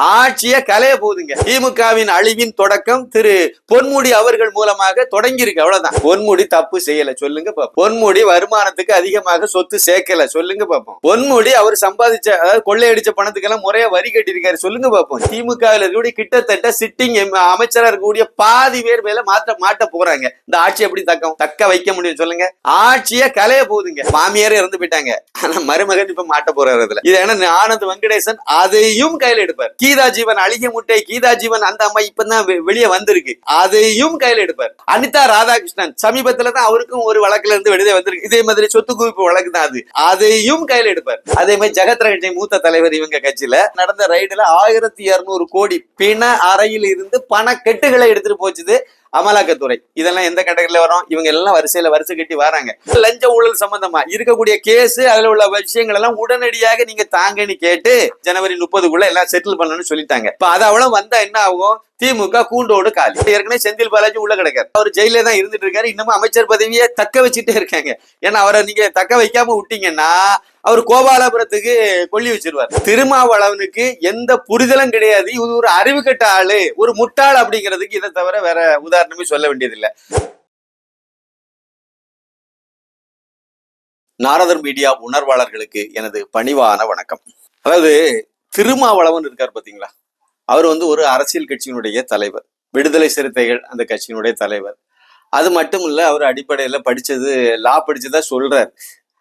ஆட்சிய கலைய போகுதுங்க. திமுகவின் அழிவின் தொடக்கம் திரு பொன்முடி அவர்கள் மூலமாக தொடங்கி இருக்கு அவ்வளவுதான். பொன்முடி தப்பு செய்யல. சொல்லுங்க பாப்போம். பொன்முடி வருமானத்துக்கு அதிகமாக சொத்து சேர்க்கல. சொல்லுங்க பாப்போம். பொன்முடி அவர் சம்பாதிச்ச அதாவது கொள்ளையடிச்ச பணத்துக்கெல்லாம் முறையா வரி கட்டியிருக்காரு. சொல்லுங்க பாப்போம். திமுக இருக்கக்கூடிய கிட்டத்தட்ட சிட்டிங் அமைச்சரா இருக்கக்கூடிய பாதி பேர் மேல மாற்ற மாட்ட போறாங்க. இந்த ஆட்சி எப்படி தக்கம்? தக்க வைக்க முடியும். சொல்லுங்க. ஆட்சிய கலைய போகுதுங்க. மாமியாரே இறந்து போயிட்டாங்க. ஆனா மருமகன் இப்ப மாட்ட போறாரு அதுல. இது என்ன ஆனந்த் வெங்கடேசன்? அதையும் கையில எடுப்பார். கீதா ஜீவன் அழிக முட்டை கீதா ஜீவன் அந்த அம்மா இப்பதான் வெளியே வந்திருக்கு. அதையும் கையில எடுப்பார். அனிதா ராதாகிருஷ்ணன் சமீபத்துல தான் அவருக்கும் ஒரு வழக்குல இருந்து வெளியே வந்திருக்கு. இதே மாதிரி சொத்து குவிப்பு வழக்கு தான் அது. அதையும் கையில எடுப்பார். அதே மாதிரி ஜெகத் ரகட்சி மூத்த தலைவர் இவங்க கட்சியில நடந்த ரைடுல ஆயிரத்தி இருநூறு கோடி பிண அறையில் இருந்து பண கெட்டுகளை எடுத்துட்டு போச்சுது. அமலாக்கத்துறை. இதெல்லாம் எந்த கேட்டகரியில வரும்? இவங்க எல்லாம் வரிசையில வரிசை கட்டி வராங்க. லஞ்ச ஊழல் சம்பந்தமா இருக்கக்கூடிய கேஸ் அதுல உள்ள விஷயங்கள் எல்லாம் உடனடியாக நீங்க தாங்கன்னு கேட்டு ஜனவரி முப்பதுக்குள்ள எல்லாம் செட்டில் பண்ணணும்னு சொல்லிட்டாங்க. இப்ப அது அவ்வளவு வந்தா என்ன ஆகும்? திமுக கூண்டோடு காலி. ஏற்கனவே செந்தில் பாலாஜி உள்ள கிடக்காரு. அவர் ஜெயில தான் இருந்துட்டு இருக்காரு. இன்னமும் அமைச்சர் பதவியை தக்க வச்சுட்டே இருக்காங்க. ஏன்னா அவரை நீங்க தக்க வைக்காம விட்டீங்கன்னா அவர் கோபாலபுரத்துக்கு கொல்லி வச்சிருவார். திருமாவளவனுக்கு எந்த புரிதலும் கிடையாது. இது ஒரு அறிவு கெட்ட ஆளு. ஒரு முட்டாள் அப்படிங்கிறதுக்கு இதை தவிர வேற உதாரணமே சொல்ல வேண்டியதில்லை. நாரதர் மீடியா உணர்வாளர்களுக்கு எனது பணிவான வணக்கம். அதாவது திருமாவளவன் இருக்கார் பாத்தீங்களா? அவர் வந்து ஒரு அரசியல் கட்சியினுடைய தலைவர். விடுதலை சிறுத்தைகள் அந்த கட்சியினுடைய தலைவர். அது மட்டும் இல்ல அவர் அடிப்படையில படிச்சது லா படிச்சதா சொல்றார்.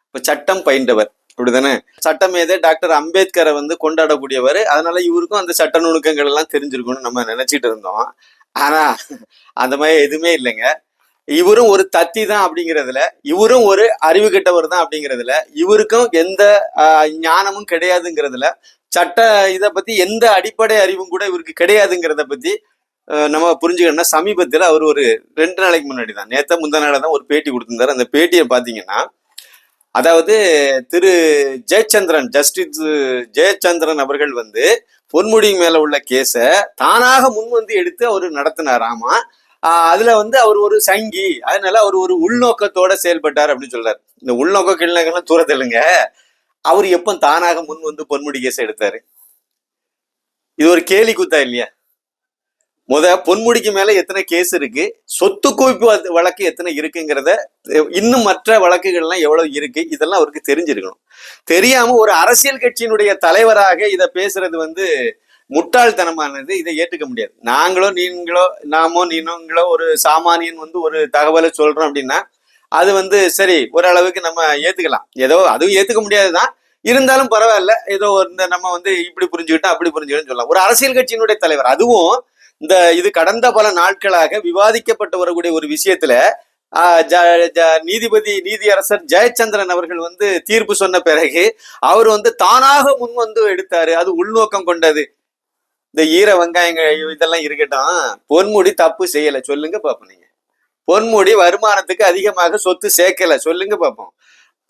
இப்ப சட்டம் பயின்றவர். அப்படிதானே? சட்டமேதை டாக்டர் அம்பேத்கரை வந்து கொண்டாடக்கூடியவர். அதனால இவருக்கும் அந்த சட்ட நுணுக்கங்கள் எல்லாம் தெரிஞ்சிருக்கும்னு நம்ம நினைச்சிட்டு இருந்தோம். ஆனா அந்த மாதிரி எதுவுமே இல்லைங்க. இவரும் ஒரு தத்தி தான் அப்படிங்கிறதுல இவரும் ஒரு அறிவு கெட்டவர் தான் அப்படிங்கிறதுல இவருக்கும் எந்த ஞானமும் கிடையாதுங்கிறதுல சட்ட இதை பத்தி எந்த அடிப்படை அறிவும் கூட இவருக்கு கிடையாதுங்கிறத பத்தி நம்ம புரிஞ்சுக்கணும்னா சமீபத்தில் அவர் ஒரு ரெண்டு நாளைக்கு முன்னாடி தான் நேற்று முந்தா நாளில் தான் ஒரு பேட்டி கொடுத்துருந்தாரு. அந்த பேட்டியை பார்த்தீங்கன்னா அதாவது திரு ஜெயச்சந்திரன் ஜஸ்டிஸ் ஜெயச்சந்திரன் அவர்கள் வந்து பொன்முடி மேல உள்ள கேஸை தானாக முன் வந்து எடுத்து அவர் நடத்தினாராமா ஆமா. அதுல வந்து அவர் ஒரு சங்கி அதனால அவர் ஒரு உள்நோக்கத்தோட செயல்பட்டார் அப்படின்னு சொல்றாரு. இந்த உள்நோக்க கிழங்கெல்லாம் தூரத்தில்லைங்க. அவர் எப்போ தானாக முன் வந்து பொன்முடி கேஸ் எடுத்தாரு? இது ஒரு கேலி கூத்தா இல்லையா? முத பொன்முடிக்கு மேல எத்தனை கேஸ் இருக்கு? சொத்து குவிப்பு வழக்கு எத்தனை இருக்குங்கிறத இன்னும் மற்ற வழக்குகள்லாம் எவ்வளவு இருக்கு? இதெல்லாம் அவருக்கு தெரிஞ்சிருக்கணும். தெரியாம ஒரு அரசியல் கட்சியினுடைய தலைவராக இதை பேசுறது வந்து முட்டாள்தனமானது. இதை ஏற்றுக்க முடியாது. நாங்களோ நீங்களோ நாமோ நீங்களோ ஒரு சாமானியன் வந்து ஒரு தகவலை சொல்றோம் அப்படின்னா அது வந்து சரி ஓரளவுக்கு நம்ம ஏத்துக்கலாம். ஏதோ அதுவும் ஏத்துக்க முடியாதுதான். இருந்தாலும் பரவாயில்ல. ஏதோ இந்த நம்ம வந்து இப்படி புரிஞ்சுக்கிட்டோம் அப்படி புரிஞ்சுக்கிட்டோம்னு சொல்லலாம். ஒரு அரசியல் கட்சியினுடைய தலைவர் அதுவும் இந்த இது கடந்த பல நாட்களாக விவாதிக்கப்பட்டு வரக்கூடிய ஒரு விஷயத்துல ஆஹ் ஜ- ஜ- நீதிபதி நீதியரசர் ஜெயச்சந்திரன் அவர்கள் வந்து தீர்ப்பு சொன்ன பிறகு அவர் வந்து தானாக முன் வந்து எடுத்தாரு. அது உள்நோக்கம் கொண்டது. இந்த ஈர வெங்காயங்கள் இதெல்லாம் இருக்கட்டும். பொன்முடி தப்பு செய்யல. சொல்லுங்க பாப்போம் நீங்க. பொன்முடி வருமானத்துக்கு அதிகமாக சொத்து சேர்க்கல. சொல்லுங்க பாப்போம்.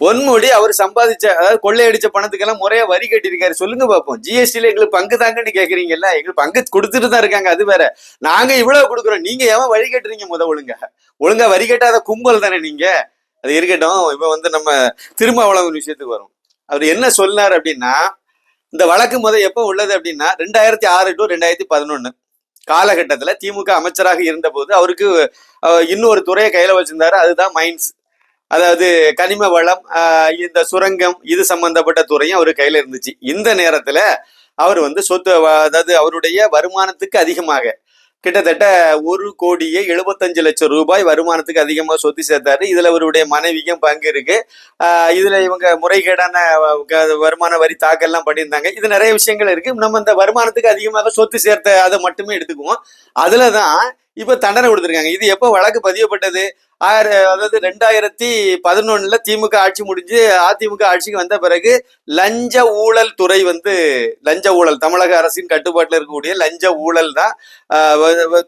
பொன்முடி அவர் சம்பாதிச்ச அதாவது கொள்ளையடிச்ச பணத்துக்கெல்லாம் முறையா வரி கட்டியிருக்காரு. சொல்லுங்க பாப்போம் ஜிஎஸ்டில எங்களுக்கு பங்கு தாங்கன்னு கேக்குறீங்கல்ல எங்களுக்கு பங்கு கொடுத்துட்டு தான் இருக்காங்க அது வேற. நாங்க இவ்வளவு கொடுக்குறோம் நீங்க ஏன் வரி கட்டுறீங்க முத ஒழுங்க? ஒழுங்கா வரி கட்டாத கும்பல் தானே நீங்க? அது இருக்கட்டும் இப்ப வந்து நம்ம திருமாவளவன் விஷயத்துக்கு வரும். அவர் என்ன சொன்னார் அப்படின்னா இந்த வழக்கு முத எப்போ உள்ளது அப்படின்னா ரெண்டாயிரத்தி ஆறு டு ரெண்டாயிரத்தி பதினொன்னு காலகட்டத்தில் திமுக அமைச்சராக இருந்தபோது அவருக்கு இன்னொரு துறையை கையில் வச்சிருந்தாரு அதுதான் மைன்ஸ் அதாவது கனிம வளம் இந்த சுரங்கம் இது சம்பந்தப்பட்ட துறையும் அவர் கையில இருந்துச்சு. இந்த நேரத்துல அவர் வந்து சொத்து அதாவது அவருடைய வருமானத்துக்கு அதிகமாக கிட்டத்தட்ட ஒரு கோடியே எழுபத்தஞ்சு லட்சம் ரூபாய் வருமானத்துக்கு அதிகமாக சொத்து சேர்த்தாரு. இதுல அவருடைய மனைவிக்கும் பங்கு இருக்கு. இதில் இதுல இவங்க முறைகேடான வ- க- வருமான வரி தாக்கல்லாம் பண்ணியிருந்தாங்க. இது நிறைய விஷயங்கள் இருக்கு. நம்ம இந்த வருமானத்துக்கு அதிகமாக சொத்து சேர்த்த அதை மட்டுமே எடுத்துக்குவோம். அதுலதான் இப்ப தண்டனை கொடுத்துருக்காங்க. இது எப்போ வழக்கு பதியப்பட்டது ஆயிர அதாவது ரெண்டாயிரத்தி பதினொன்னுல திமுக ஆட்சி முடிஞ்சு அதிமுக ஆட்சிக்கு வந்த பிறகு லஞ்ச ஊழல் துறை வந்து லஞ்ச ஊழல் தமிழக அரசின் கட்டுப்பாட்டில் இருக்கக்கூடிய லஞ்ச ஊழல் தான்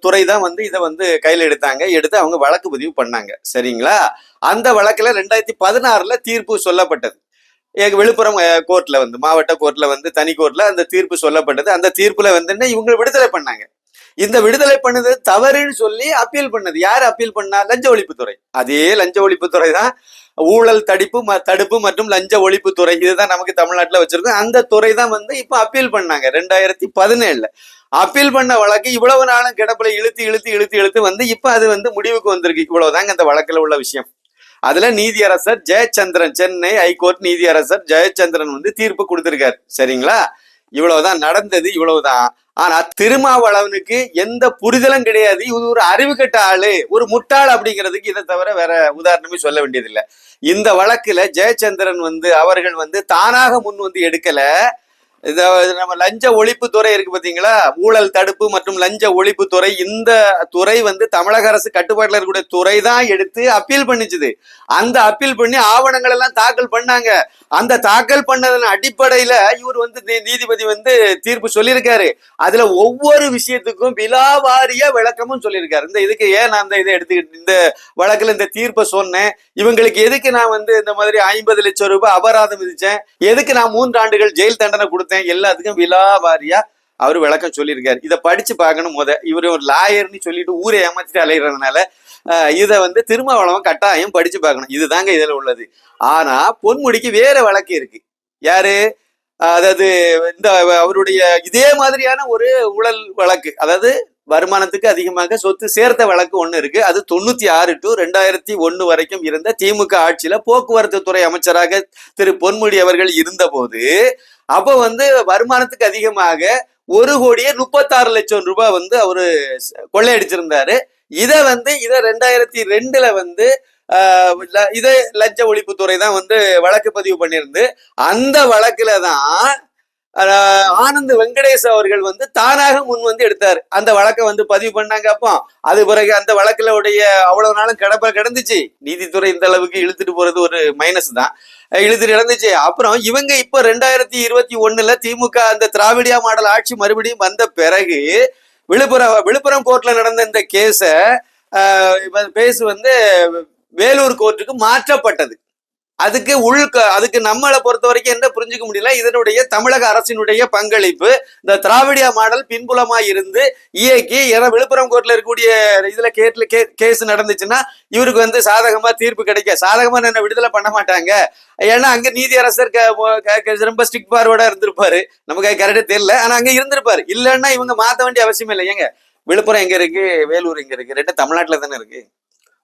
துறை தான் வந்து இதை வந்து கையில் எடுத்தாங்க. எடுத்து அவங்க வழக்கு பதிவு பண்ணாங்க. சரிங்களா? அந்த வழக்குல ரெண்டாயிரத்தி பதினாறுல தீர்ப்பு சொல்லப்பட்டது. எங்க விழுப்புரம் கோர்ட்ல வந்து மாவட்ட கோர்ட்ல வந்து தனி கோர்ட்ல அந்த தீர்ப்பு சொல்லப்பட்டது. அந்த தீர்ப்புல வந்து என்ன? இவங்க விடுதலை பண்ணாங்க. இந்த விடுதலை பண்ணது தவறுன்னு சொல்லி அப்பீல் பண்ணது. யார் அப்பீல் பண்ணா? லஞ்ச ஒழிப்புத்துறை. அதே லஞ்ச ஒழிப்புத்துறை தான் ஊழல் தடுப்பு ம- தடுப்பு மற்றும் லஞ்ச ஒழிப்புத்துறை. இதுதான் நமக்கு தமிழ்நாட்டுல வச்சிருக்கோம். அந்த துறை தான் வந்து இப்போ அப்பீல் பண்ணாங்க. ரெண்டாயிரத்தி பதினேழுல. அப்பீல் பண்ண வழக்கு இவ்வளவு நாளும் கிடப்புல இழுத்து இழுத்து இழுத்து இழுத்து வந்து இப்போ அது வந்து முடிவுக்கு வந்திருக்கு. இவ்வளவுதாங்க அந்த வழக்குல உள்ள விஷயம். அதுல நீதியரசர் ஜெயச்சந்திரன் சென்னை ஹைகோர்ட் நீதியரசர் ஜெயச்சந்திரன் வந்து தீர்ப்பு கொடுத்திருக்காரு. சரிங்களா? இவ்வளவுதான் நடந்தது இவ்வளவுதான். ஆனா திருமாவளவனுக்கு எந்த புரிதலும் கிடையாது. இது ஒரு அறிவு கெட்ட ஆளு. ஒரு முட்டாள் அப்படிங்கிறதுக்கு இதை தவிர வேற உதாரணமே சொல்ல வேண்டியதில்லை. இந்த வழக்குல ஜெயச்சந்திரன் வந்து அவர்கள் வந்து தானாக முன் வந்து எடுக்கல. இந்த நம்ம லஞ்ச ஒழிப்பு துறை இருக்கு பாத்தீங்களா? ஊழல் தடுப்பு மற்றும் லஞ்ச ஒழிப்பு துறை இந்த துறை வந்து தமிழக அரசு கட்டுப்பாட்டுல இருக்கக்கூடிய துறை தான் எடுத்து அப்பீல் பண்ணிச்சுது. அந்த அப்பீல் பண்ணி ஆவணங்கள் எல்லாம் தாக்கல் பண்ணாங்க. அந்த தாக்கல் பண்ணதன் அடிப்படையில இவர் வந்து நீதிபதி வந்து தீர்ப்பு சொல்லியிருக்காரு. அதுல ஒவ்வொரு விஷயத்துக்கும் விலாவாரிய விளக்கமும் சொல்லியிருக்காரு. இந்த இதுக்கு ஏன் நான் இந்த இதை எடுத்துக்கிட்டு இந்த வழக்குல இந்த தீர்ப்பை சொன்னேன்? இவங்களுக்கு எதுக்கு நான் வந்து இந்த மாதிரி ஐம்பது லட்சம் ரூபாய் அபராதம் விதிச்சேன்? எதுக்கு நான் மூன்று ஆண்டுகள் ஜெயில் தண்டனை கொடுத்து கொடுத்தேன் எல்லாத்துக்கும் விலாவாரியா அவர் விளக்கம் சொல்லியிருக்காரு. இதை படிச்சு பார்க்கணும் முத. இவர் ஒரு லாயர்னு சொல்லிட்டு ஊரை ஏமாத்திட்டு அலையிறதுனால இதை வந்து திருமாவளவன் கட்டாயம் படிச்சு பார்க்கணும். இதுதாங்க இதில் உள்ளது. ஆனா பொன்முடிக்கு வேற வழக்கு இருக்கு. யாரு? அதாவது இந்த அவருடைய இதே மாதிரியான ஒரு ஊழல் வழக்கு. அதாவது வருமானத்துக்கு அதிகமாக சொத்து சேர்த்த வழக்கு ஒன்று இருக்கு. அது தொண்ணூத்தி ஆறு டு ரெண்டாயிரத்தி ஒன்று வரைக்கும் இருந்த திமுக ஆட்சியில போக்குவரத்து துறை அமைச்சராக திரு பொன்முடி அவர்கள் இருந்தபோது அப்ப வந்து வருமானத்துக்கு அதிகமாக ஒரு கோடியே முப்பத்தாறு லட்சம் ரூபாய் வந்து அவரு கொள்ளையடிச்சிருந்தாரு. இதை வந்து இதை ரெண்டாயிரத்தி ரெண்டுல வந்து இதை லஞ்ச ஒழிப்புத்துறை தான் வந்து வழக்கு பதிவு பண்ணியிருந்து அந்த வழக்குல தான் ஆனந்த் வெங்கடேஷ் அவர்கள் வந்து தானாக முன் வந்து எடுத்தார். அந்த வழக்கை வந்து பதிவு பண்ணாங்க அப்போ. அது பிறகு அந்த வழக்குல உடைய அவ்வளவு நாளும் கிடப்ப கிடந்துச்சு. நீதித்துறை இந்த அளவுக்கு இழுத்துட்டு போறது ஒரு மைனஸ் தான். இழுத்துட்டு கிடந்துச்சு. அப்புறம் இவங்க இப்போ ரெண்டாயிரத்தி இருபத்தி ஒண்ணுல திமுக அந்த திராவிடியா மாடல் ஆட்சி மறுபடியும் வந்த பிறகு விழுப்புரம் விழுப்புரம் கோர்ட்ல நடந்த இந்த கேஸ பேஸ் வந்து வேலூர் கோர்ட்டுக்கு மாற்றப்பட்டது. அதுக்கு உள் அதுக்கு நம்மளை பொறுத்த வரைக்கும் என்ன புரிஞ்சுக்க முடியல? இதனுடைய தமிழக அரசினுடைய பங்களிப்பு. இந்த திராவிடியா மாடல் பின்புலமா இருந்து இயக்கி ஏன்னா விழுப்புரம் கோர்ட்ல இருக்கக்கூடிய இதுல கேட்ல கேஸ் நடந்துச்சுன்னா இவருக்கு வந்து சாதகமா தீர்ப்பு கிடைக்க. சாதகமா என்ன விடுதலை பண்ண மாட்டாங்க. ஏன்னா அங்க நீதி அரசர் க- ரொம்ப ஸ்ட்ரிக்ட் பார்வோட இருந்திருப்பாரு. நமக்கு கரெக்டா தெரியல. ஆனா அங்க இருந்திருப்பாரு. இல்லைன்னா இவங்க மாத்த வேண்டிய அவசியம் இல்லை. ஏங்க விழுப்புரம் எங்க இருக்கு? வேலூர் எங்க இருக்கு? ரெண்டு தமிழ்நாட்டுல தானே இருக்கு?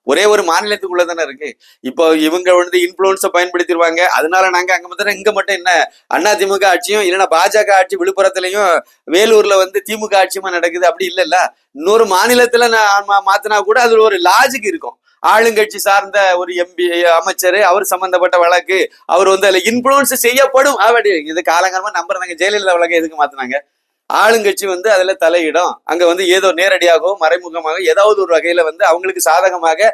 ஒரே ஒரு மாநிலத்துக்குள்ள தானே இருக்கு. இப்போ இவங்க வந்து இன்ஃபுளுன்ஸை பயன்படுத்திடுவாங்க அதனால நாங்க அங்க மட்டும் இங்க மட்டும் என்ன? அண்ணா திமுக ஆட்சியும் இல்லைன்னா பாஜக ஆட்சி விழுப்புரத்துலயும் வேலூர்ல வந்து திமுக ஆட்சியுமா நடக்குது? அப்படி இல்லைல்ல. இன்னொரு மாநிலத்துல நான் மா- மாத்தினா கூட அதுல ஒரு லாஜிக் இருக்கும். ஆளுங்கட்சி சார்ந்த ஒரு எம்பி அமைச்சர் அவர் சம்பந்தப்பட்ட வழக்கு அவர் வந்து அதுல இன்ஃபுளுன்ஸ் செய்யப்படும். அப்படி இது காலங்காலமா நம்புறாங்க. ஜெயலலிதா வழக்கு எதுக்கு மாத்தினாங்க? ஆளுங்கட்சி வந்து அதுல தலையிடும். அங்க வந்து ஏதோ நேரடியாகவோ மறைமுகமாக ஏதாவது ஒரு வகையில வந்து அவங்களுக்கு சாதகமாக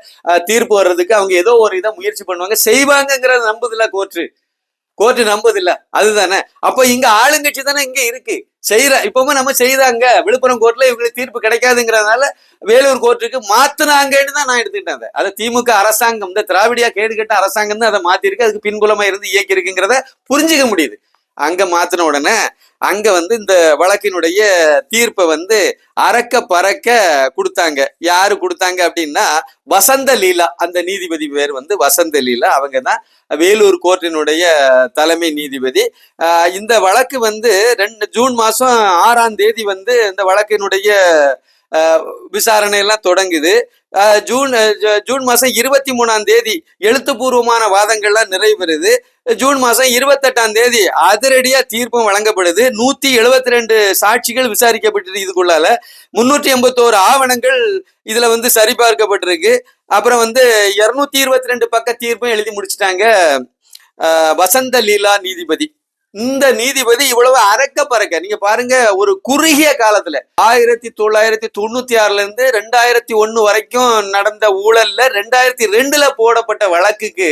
தீர்ப்பு வர்றதுக்கு அவங்க ஏதோ ஒரு இதை முயற்சி பண்ணுவாங்க. செய்வாங்கங்கிறத நம்புதில்ல கோர்ட்டு கோர்ட்டு நம்புதில்ல. அதுதானே. அப்ப இங்க ஆளுங்கட்சி தானே இங்க இருக்கு. செய்யற இப்பவும் நம்ம செய்தாங்க விழுப்புரம் கோர்ட்ல இவங்களுக்கு தீர்ப்பு கிடைக்காதுங்கிறதுனால வேலூர் கோர்ட்டுக்கு மாத்துனாங்கன்னு தான் நான் எடுத்துக்கிட்டேன் அதை. திமுக அரசாங்கம். இந்த திராவிடியா கேடு கட்ட அரசாங்கம் தான் அதை மாத்திருக்கு அதுக்கு பின்புலமா இருந்து இயக்கி இருக்குங்கிறத புரிஞ்சுக்க முடியுது. அங்கே மாற்றின உடனே அங்கே வந்து இந்த வழக்கினுடைய தீர்ப்பை வந்து அறக்க பறக்க கொடுத்தாங்க. யார் கொடுத்தாங்க அப்படின்னா வசந்த லீலா. அந்த நீதிபதி பேர் வந்து வசந்த லீலா. அவங்க தான் வேலூர் கோர்ட்டினுடைய தலைமை நீதிபதி. இந்த வழக்கு வந்து ரெண்டு ஜூன் மாதம் ஆறாம் தேதி வந்து இந்த வழக்கினுடைய விசாரணை எல்லாம் தொடங்குது. ஜூன் ஜூன் மாதம் இருபத்தி மூணாம் தேதி எழுத்துப்பூர்வமான வாதங்கள்லாம் நிறைவேறுது. ஜூன் மாதம் இருபத்தெட்டாம் தேதி அதிரடியாக தீர்ப்பும் வழங்கப்படுது. நூற்றி எழுபத்தி ரெண்டு சாட்சிகள் விசாரிக்கப்பட்டிருக்கு இதுக்குள்ளால. முன்னூற்றி எண்பத்தோரு ஆவணங்கள் இதில் வந்து சரிபார்க்கப்பட்டிருக்கு. அப்புறம் வந்து இரநூத்தி இருபத்தி ரெண்டு பக்க தீர்ப்பும் எழுதி முடிச்சிட்டாங்க வசந்த லீலா நீதிபதி. இந்த நீதிபதி இவ்வளவு அறக்க பறக்க. நீங்க பாருங்க ஒரு குறுகிய காலத்துல ஆயிரத்தி தொள்ளாயிரத்தி தொண்ணூத்தி ஆறுல இருந்து ரெண்டாயிரத்தி ஒண்ணு வரைக்கும் நடந்த ஊழல்ல ரெண்டாயிரத்தி ரெண்டுல போடப்பட்ட வழக்குக்கு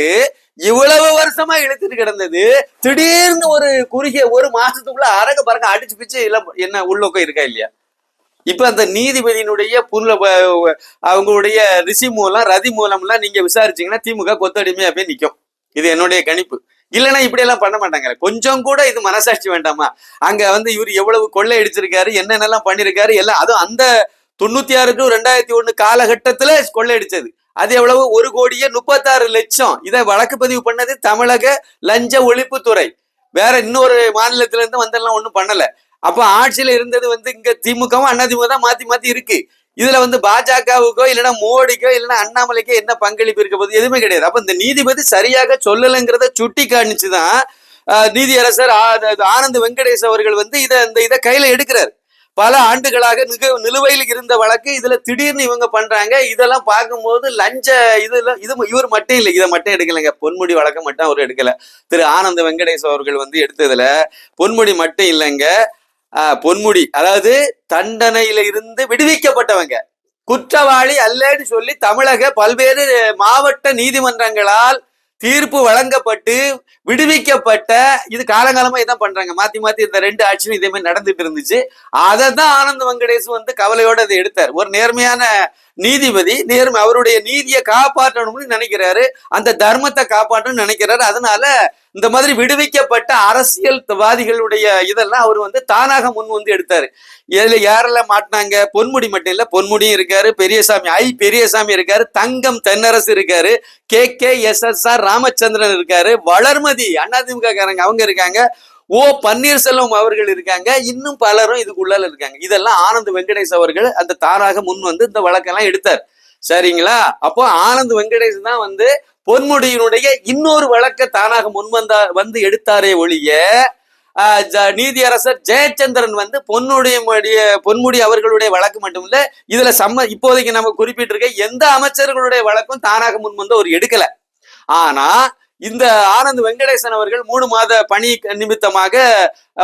இவ்வளவு வருஷமா இழுத்துட்டு கிடந்தது. திடீர்னு ஒரு குறுகிய ஒரு மாசத்துக்குள்ள அரக பறக்க அடிச்சு பிச்சு இல்ல என்ன உள்நோக்கம் இருக்கா இல்லையா? இப்ப அந்த நீதிபதியினுடைய புல்ல அவங்களுடைய ரிசி மூலம் ரதி மூலம்லாம் நீங்க விசாரிச்சீங்கன்னா திமுக கொத்தடிமையா போய் நிற்கும் இது என்னுடைய கணிப்பு. இல்லைன்னா இப்படி எல்லாம் பண்ண மாட்டாங்க கொஞ்சம் கூட இது மனசாட்சி வேண்டாமா? அங்க வந்து இவர் எவ்வளவு கொள்ளை அடிச்சிருக்காரு என்னென்னலாம் பண்ணிருக்காரு எல்லாம் அதுவும் அந்த தொண்ணூத்தி ஆறு டு ரெண்டாயிரத்தி ஒண்ணு காலகட்டத்துல கொள்ளையடிச்சது. அது எவ்வளவு? ஒரு கோடியே முப்பத்தாறு லட்சம். இதை வழக்கு பதிவு பண்ணது தமிழக லஞ்ச ஒழிப்புத்துறை. வேற இன்னொரு மாநிலத்தில இருந்து வந்தெல்லாம் ஒண்ணும் பண்ணல. அப்ப ஆட்சியில இருந்தது வந்து இங்க திமுகவும் அதிமுக தான் மாத்தி மாத்தி இருக்கு. இதுல வந்து பாஜகவுக்கோ இல்லைன்னா மோடிக்கோ இல்லைன்னா அண்ணாமலைக்கோ என்ன பங்களிப்பு இருக்க போது எதுவுமே கிடையாது. அப்ப இந்த நீதிபதி சரியாக சொல்லலைங்கிறத சுட்டி காணிச்சுதான் நீதியரசர் ஆ- ஆனந்த் வெங்கடேஷ் அவர்கள் வந்து இதை இந்த இதை கையில எடுக்கிறார். பல ஆண்டுகளாக நிக நிலுவையில் இருந்த வழக்கு இதுல திடீர்னு இவங்க பண்றாங்க. இதெல்லாம் பார்க்கும்போது லஞ்ச இதுல இது இவர் மட்டும் இல்லை. இதை மட்டும் எடுக்கலைங்க. பொன்முடி வழக்கம் மட்டும் அவர் எடுக்கல. திரு ஆனந்த வெங்கடேஷ் அவர்கள் வந்து எடுத்ததுல பொன்முடி மட்டும் இல்லைங்க. பொன்முடி. அதாவது தண்டனையில இருந்து விடுவிக்கப்பட்டவங்க. குற்றவாளி அல்லன்னு சொல்லி தமிழக பல்வேறு மாவட்ட நீதிமன்றங்களால் தீர்ப்பு வழங்கப்பட்டு விடுவிக்கப்பட்ட இது காலங்காலமா இதான் பண்றாங்க? மாத்தி மாத்தி இந்த ரெண்டு ஆட்சியும் இதே மாதிரி நடந்துட்டு இருந்துச்சு. அதை தான் ஆனந்த் வெங்கடேஷ் வந்து கவலையோட அதை எடுத்தார். ஒரு நேர்மையான நீதிபதி நேர்மை அவருடைய நீதியை காப்பாற்றணும்னு நினைக்கிறாரு. அந்த தர்மத்தை காப்பாற்றணும்னு நினைக்கிறாரு. அதனால இந்த மாதிரி விடுவிக்கப்பட்ட அரசியல்வாதிகளுடைய இதெல்லாம் அவர் வந்து தானாக முன் வந்து எடுத்தாரு. இதுல யாரெல்லாம் மாட்டினாங்க? பொன்முடி மட்டும் இல்ல பொன்முடியும் இருக்காரு பெரியசாமி ஐ பெரியசாமி இருக்காரு தங்கம் தென்னரசு இருக்காரு K K S S R Ramachandran இருக்காரு வளர்மதி அதிமுக காரங்க அவங்க இருக்காங்க. ஓ பன்னீர்செல்வம் அவர்கள் இருக்காங்க. இன்னும் பலரும் இதுக்குள்ளால இருக்காங்க. இதெல்லாம் ஆனந்த் வெங்கடேஷ் அவர்கள் அந்த தானாக முன் வந்து இந்த வழக்கெல்லாம் எடுத்தார். சரிங்களா? அப்போ ஆனந்த் வெங்கடேஷ் தான் வந்து பொன்முடியினுடைய இன்னொரு வழக்க தானாக முன்வந்தா வந்து எடுத்தாரே ஒழிய ஜ- நீதியரசர் ஜெயச்சந்திரன் வந்து பொன்னுடைய பொன்முடி அவர்களுடைய வழக்கு மட்டுமில்ல இதுல சம்ம இப்போதைக்கு நம்ம குறிப்பிட்டிருக்க எந்த அமைச்சர்களுடைய வழக்கும் தானாக முன்வந்து அவர் எடுக்கல. ஆனா இந்த ஆனந்த் வெங்கடேசன் அவர்கள் மூணு மாத பணி நிமித்தமாக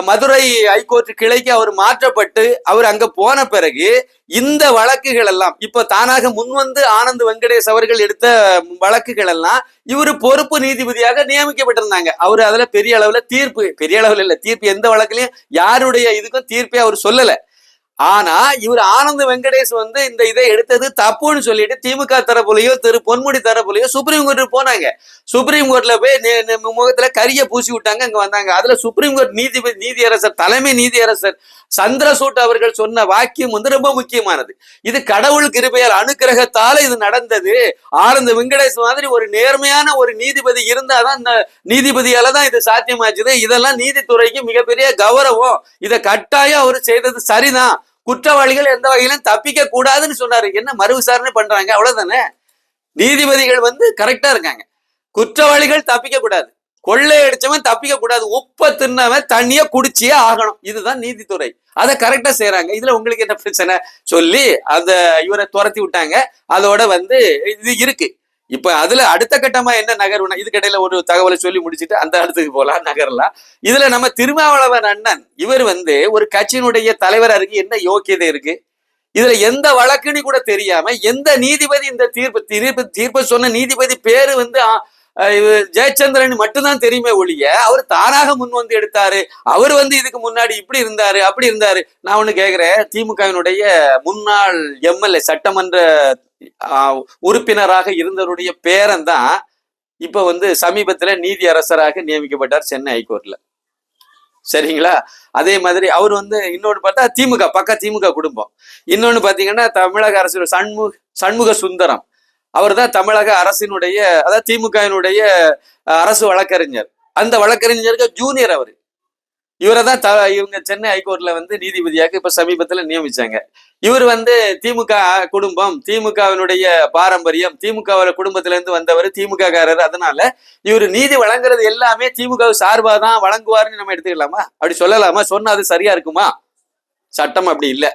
மதுரை ஹைகோர்ட் கிளைக்கு அவர் மாற்றப்பட்டு அவர் அங்க போன பிறகு இந்த வழக்குகள் எல்லாம் இப்ப தானாக முன்வந்து ஆனந்த் வெங்கடேஷ் அவர்கள் எடுத்த வழக்குகள் எல்லாம் இவர் பொறுப்பு நீதிபதியாக நியமிக்கப்பட்டிருந்தாங்க. அவர் அதுல பெரிய அளவுல தீர்ப்பு பெரிய அளவுல இல்ல தீர்ப்பு எந்த வழக்குலயும் யாருடைய இதுக்கும் தீர்ப்பே அவர் சொல்லல. ஆனா இவர் ஆனந்த வெங்கடேஷ் வந்து இந்த இதை எடுத்தது தப்புன்னு சொல்லிட்டு திமுக தரப்புலையோ திரு பொன்முடி தரப்புலையோ சுப்ரீம் கோர்ட்டுக்கு போனாங்க. சுப்ரீம் கோர்ட்ல போய் முகத்துல கரிய பூசி விட்டாங்க அங்க வந்தாங்க. அதுல சுப்ரீம் கோர்ட் நீதிபதி நீதியரசர் தலைமை நீதியரசர் சந்திரசூட் அவர்கள் சொன்ன வாக்கியம் வந்து ரொம்ப முக்கியமானது. இது கடவுள் கிருபையால் அனுக்கிரகத்தால இது நடந்தது. ஆனந்த வெங்கடேஷ் மாதிரி ஒரு நேர்மையான ஒரு நீதிபதி இருந்தாதான் இந்த நீதிபதியால தான் இது சாத்தியமாச்சுது. இதெல்லாம் நீதித்துறைக்கு மிகப்பெரிய கௌரவம். இதை கட்டாயம் அவர் செய்தது சரிதான். குற்றவாளிகள் எந்த வகையிலும் தப்பிக்க கூடாதுன்னு சொன்னாரு. என்ன மறு விசாரணை பண்றாங்க? அவ்வளவுதானே? நீதிபதிகள் வந்து கரெக்டா இருக்காங்க. குற்றவாளிகள் தப்பிக்க கூடாது. கொள்ளை அடிச்சவன் தப்பிக்க கூடாது. உப்ப தின்னவன் தண்ணிய குடிச்சியே ஆகணும். இதுதான் நீதித்துறை. அதை கரெக்டா செய்யறாங்க இதுல உங்களுக்கு என்ன பிரச்சனை? சொல்லி அந்த இவரை துரத்தி விட்டாங்க. அதோட வந்து இது இருக்கு. இப்ப அதுல அடுத்த கட்டமா என்ன நகர்வுனா இதுக்கிடையில ஒரு தகவலை சொல்லி முடிச்சுட்டு அந்த இடத்துக்கு போலாம் நகரலாம். இதுல நம்ம திருமாவளவன் அண்ணன் இவர் வந்து ஒரு கட்சியினுடைய தலைவரா இருக்கு என்ன யோக்கியதை இருக்கு? இதுல எந்த வழக்குன்னு கூட தெரியாம எந்த நீதிபதி இந்த தீர்ப்பு தீர்ப்பு தீர்ப்பை சொன்ன நீதிபதி பேரு வந்து ஜெயச்சந்திரன் மட்டும்தான் தெரியுமே ஒழிய அவர் தானாக முன் வந்து எடுத்தாரு. அவர் வந்து இதுக்கு முன்னாடி இப்படி இருந்தாரு அப்படி இருந்தாரு. நான் ஒண்ணு கேக்குறேன் திமுகவினுடைய முன்னாள் எம்எல்ஏ சட்டமன்ற உறுப்பினராக இருந்தவருடைய பேரன் தான் இப்ப வந்து சமீபத்துல நீதி அரசராக நியமிக்கப்பட்டார் சென்னை ஹைகோர்ட்ல. சரிங்களா? அதே மாதிரி அவர் வந்து இன்னொன்று பார்த்தா திமுக பக்கா திமுக குடும்பம். இன்னொன்று பார்த்தீங்கன்னா தமிழக அரசு சண்முக சண்முக சுந்தரம். அவர் தான் தமிழக அரசினுடைய அதாவது திமுகவினுடைய அரசு வழக்கறிஞர். அந்த வழக்கறிஞருக்கு ஜூனியர் அவர். இவரை தான் த இவங்க சென்னை ஹைகோர்ட்ல வந்து நீதிபதியாக இப்ப சமீபத்துல நியமிச்சாங்க. இவர் வந்து திமுக குடும்பம் திமுகவினுடைய பாரம்பரியம் திமுக குடும்பத்துல இருந்து வந்தவர் திமுக காரர் அதனால இவர் நீதி வழங்குறது எல்லாமே திமுக சார்பா தான் வழங்குவாருன்னு நம்ம எடுத்துக்கலாமா? அப்படி சொல்லலாமா? சொன்னா அது சரியா இருக்குமா? சட்டம் அப்படி இல்ல.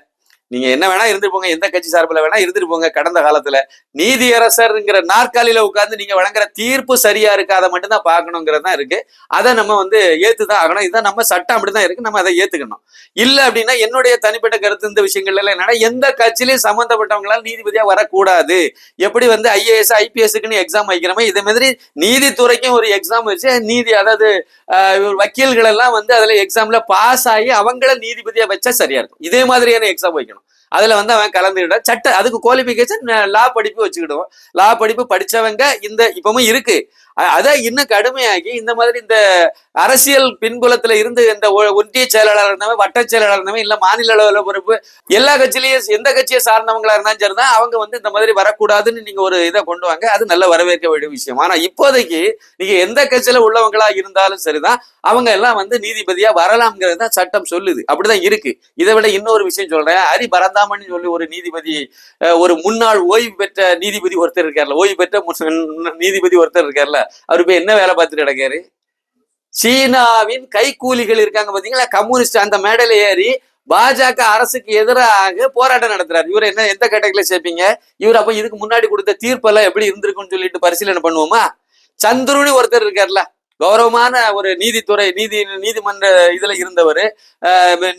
நீங்க என்ன வேணா இருந்துட்டு போங்க எந்த கட்சி சார்பில் வேணா இருந்துட்டு போங்க கடந்த காலத்துல. நீதியரசர்ங்கிற நாற்காலியில உட்கார்ந்து நீங்க வழங்குற தீர்ப்பு சரியா இருக்கு அதை மட்டும் பார்க்கணுங்கிறது தான் இருக்கு. அதை நம்ம வந்து ஏத்துதான் ஆகணும். இதுதான் நம்ம சட்டம் அப்படிதான் இருக்கு. நம்ம அதை ஏத்துக்கணும். இல்ல அப்படின்னா என்னுடைய தனிப்பட்ட கருத்து இந்த விஷயங்கள்ல எல்லாம் என்னன்னா எந்த கட்சியிலையும் சம்பந்தப்பட்டவங்களால நீதிபதியா வரக்கூடாது. எப்படி வந்து ஐஏஎஸ் ஐபிஎஸ்க்குன்னு எக்ஸாம் வைக்கிறோமோ இதே மாதிரி நீதித்துறைக்கும் ஒரு எக்ஸாம் வச்சு நீதி அதாவது ஆஹ், வக்கீல்கள் எல்லாம் வந்து அதுல எக்ஸாம்ல பாஸ் ஆகி அவங்கள நீதிபதியா வச்சா சரியா இருக்கும். இதே மாதிரியான எக்ஸாம் வைக்கணும். அதில் வந்து அவன் கலந்துக்கிட்டான் சட்ட அதுக்கு குவாலிஃபிகேஷன் லா படிப்பு வச்சுக்கிடுவோம் லா படிப்பு படிச்சவங்க இந்த இப்பவும் இருக்குது அதை இன்னும் கடுமையாகி இந்த மாதிரி இந்த அரசியல் பின்புலத்துல இருந்து இந்த ஒன்றிய செயலாளர் இருந்தவன் வட்ட செயலாளர் இருந்தவன் இல்ல மாநில அளவுல பொறுப்பு எல்லா கட்சியிலையும் எந்த கட்சியை சார்ந்தவங்களா இருந்தாலும் சரிதான் அவங்க வந்து இந்த மாதிரி வரக்கூடாதுன்னு நீங்க ஒரு இதை கொண்டு வாங்க அது நல்ல வரவேற்க வேண்டிய விஷயம். ஆனா இப்போதைக்கு நீங்க எந்த கட்சியில உள்ளவங்களா இருந்தாலும் சரிதான் அவங்க எல்லாம் வந்து நீதிபதியா வரலாம்ங்கிறது தான் சட்டம் சொல்லுது. அப்படிதான் இருக்கு. இதை விட இன்னொரு விஷயம் சொல்றேன். ஹரி பரந்தாமன் சொல்லி ஒரு நீதிபதி அஹ், ஒரு முன்னாள் ஓய்வு பெற்ற நீதிபதி ஒருத்தர் இருக்கார்ல ஓய்வு பெற்ற முன் நீதிபதி ஒருத்தர் இருக்கார்ல அவர் போய் என்ன வேலை பார்த்துட்டு கிடக்காரு? சீனாவின் கைக்கூலிகள் இருக்காங்க பாத்தீங்களா? கம்யூனிஸ்ட் அந்த மேடையில ஏறி பாஜக அரசுக்கு எதிராக போராட்டம் நடத்துறாரு. இவர் என்ன எந்த கேட்டகரியில சேர்ப்பீங்க? இவர் அப்ப இதுக்கு முன்னாடி கொடுத்த தீர்ப்பெல்லாம் எப்படி இருந்திருக்குன்னு சொல்லிட்டு பரிசீலனை பண்ணுவோமா? சந்துருனி ஒருத்தர் இருக்கார்ல கௌரவமான ஒரு நீதித்துறை நீதி நீதிமன்ற இதுல இருந்தவர்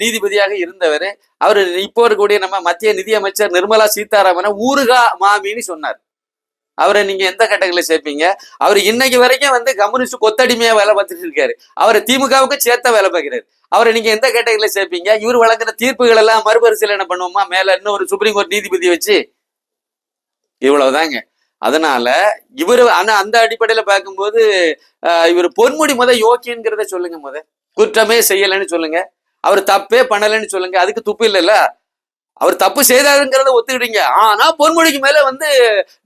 நீதிபதியாக இருந்தவர். அவர் இப்போ இருக்கக்கூடிய நம்ம மத்திய நிதியமைச்சர் நிர்மலா சீதாராமனை ஊருகா மாமின்னு சொன்னார். அவரை நீங்க எந்த கேட்டகரியில சேர்ப்பீங்க? அவர் இன்னைக்கு வரைக்கும் வந்து கம்யூனிஸ்ட் கொத்தடிமையா வேலை பார்த்துட்டு இருக்காரு. அவரை திமுகவுக்கு சேர்த்த வேலை பார்க்கிறாரு. அவரை நீங்க எந்த கேட்டகரியில சேர்ப்பீங்க? இவர் வழங்குற தீர்ப்புகள் எல்லாம் மறுபரிசீலனை பண்ணுவோமா? மேல இன்னும் ஒரு சுப்ரீம் கோர்ட் நீதிபதி வச்சு? இவ்வளவுதாங்க. அதனால இவர் ஆனா அந்த அடிப்படையில பார்க்கும்போது ஆஹ், இவர் பொன்முடி முத யோக்கியங்கிறத சொல்லுங்க முத. குற்றமே செய்யலைன்னு சொல்லுங்க. அவர் தப்பே பண்ணலைன்னு சொல்லுங்க. அதுக்கு துப்பு இல்லைல்ல? அவர் தப்பு செய்தாருங்கிறத ஒத்துக்கிட்டீங்க. ஆனா பொன்மொழிக்கு மேல வந்து